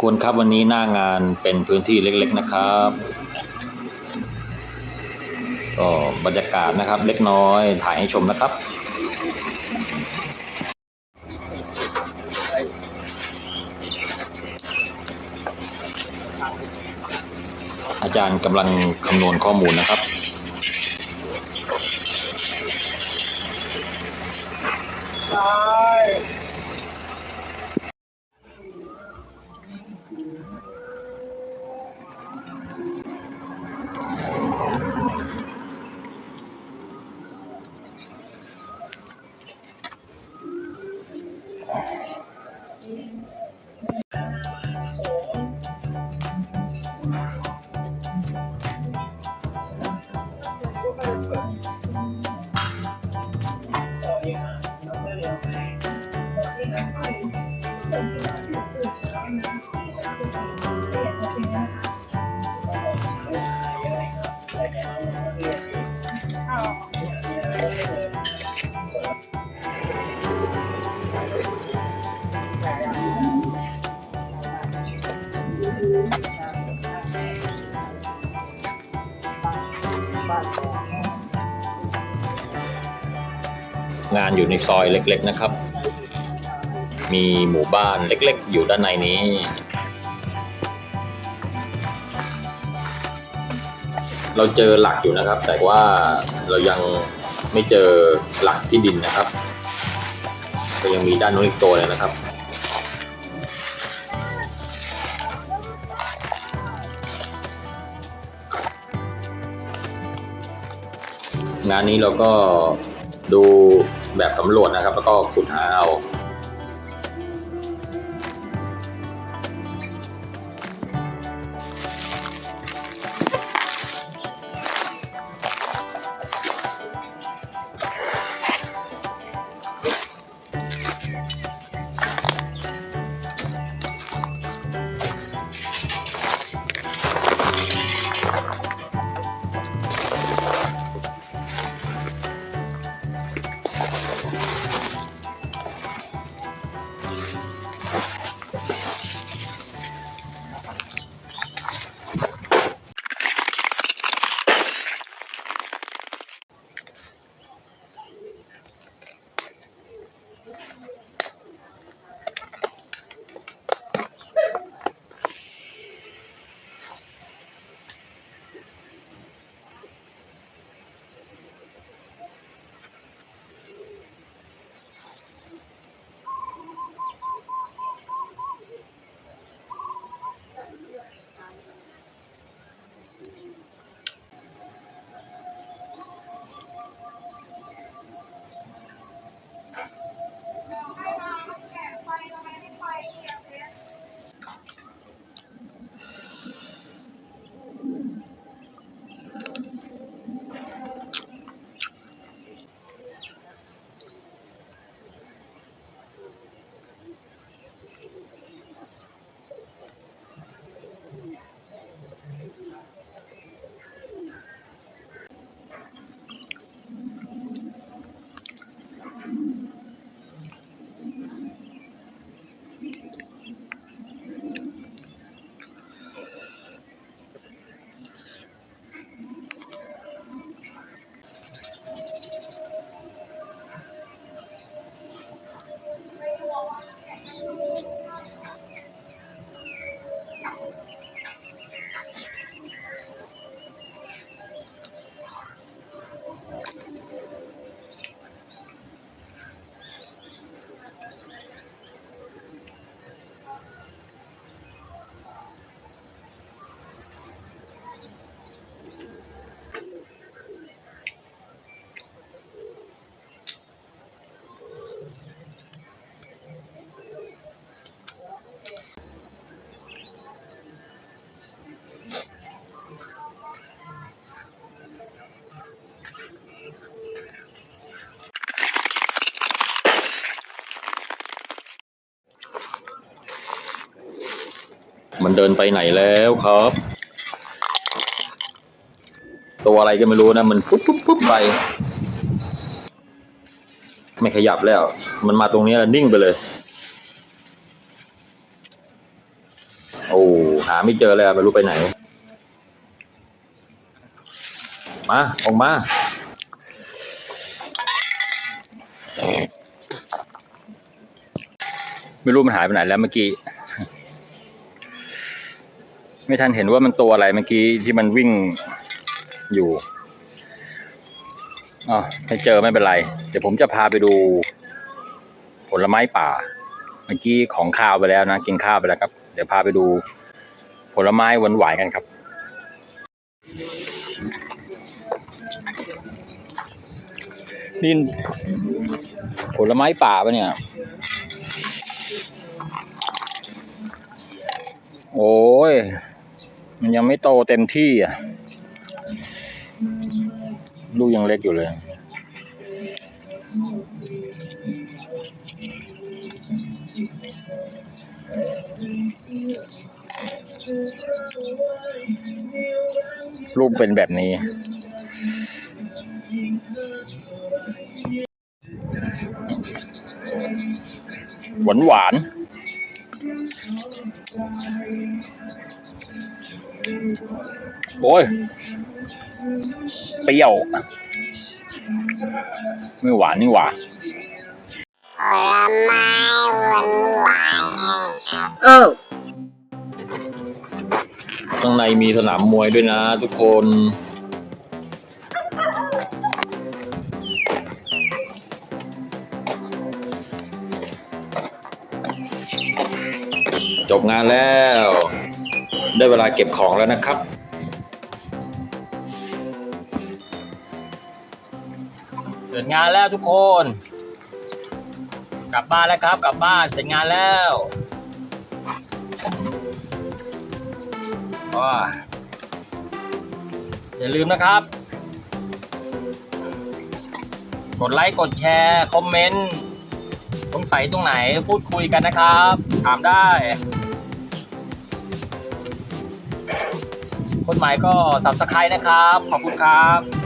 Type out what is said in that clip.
ควรครับวันนี้หน้างานเป็นพื้นที่เล็ก ๆนะครับก็บรรยากาศนะครับ เล็กน้อยถ่ายให้ชมนะครับอาจารย์กำลังคำนวณข้อมูลนะครับ งานอยู่ในซอยเล็กๆนะครับ มีหมู่บ้านเล็กๆ อยู่ด้านในนี้ เราเจอหลักอยู่นะครับ แต่ว่าเรายังไม่เจอหลักที่ดินนะครับ ก็ยังมีด้านโน้นอีกตัวเลยนะครับ งานนี้เราก็ดูแบบสำรวจนะครับ แล้วก็ขุดหาเอา มันเดินไปไหนแล้วครับ ตัวอะไรก็ไม่รู้นะ มันปุ๊บปุ๊บปุ๊บไป ไม่ขยับแล้ว มันมาตรงนี้นิ่งไปเลย โอ้หาไม่เจอเลยอะไม่รู้ไปไหน มาออกมาไม่รู้มันหายไปไหนแล้วเมื่อกี้ ไม่ทันเห็นว่ามันตัวอะไรเมื่อกี้ที่มันวิ่งอยู่อ๋อไม่เจอไม่เป็นไร เดี๋ยวผมจะพาไปดู ผลไม้ป่า เมื่อกี้ของข้าวไปแล้วนะ กินข้าวไปแล้วครับ เดี๋ยวพาไปดู ผลไม้หวานหวานกันครับ นี่ผลไม้ป่าปะเนี่ย โอ้ย มันยังไม่โตเต็มที่อะ ลูกยังเล็กอยู่เลย ลูกเป็นแบบนี้หวานหวาน โอ้ยเปรี้ยว ไม่หวานนี่หว่าผลไม้หวานหวานเออข้างในมีสนามมวยด้วยนะทุกคน จบงานแล้ว ได้เวลาเก็บของแล้วนะครับ เสร็จงานแล้วทุกคน กลับบ้านแล้วครับ กลับบ้านเสร็จงานแล้วว้าอย่าลืมนะครับ กดไลค์ กดแชร์ คอมเมนต์สงสัยตรงไหนพูดคุยกันนะครับ ถามได้ คนใหม่ก็สับสไครนะครับ ขอบคุณครับ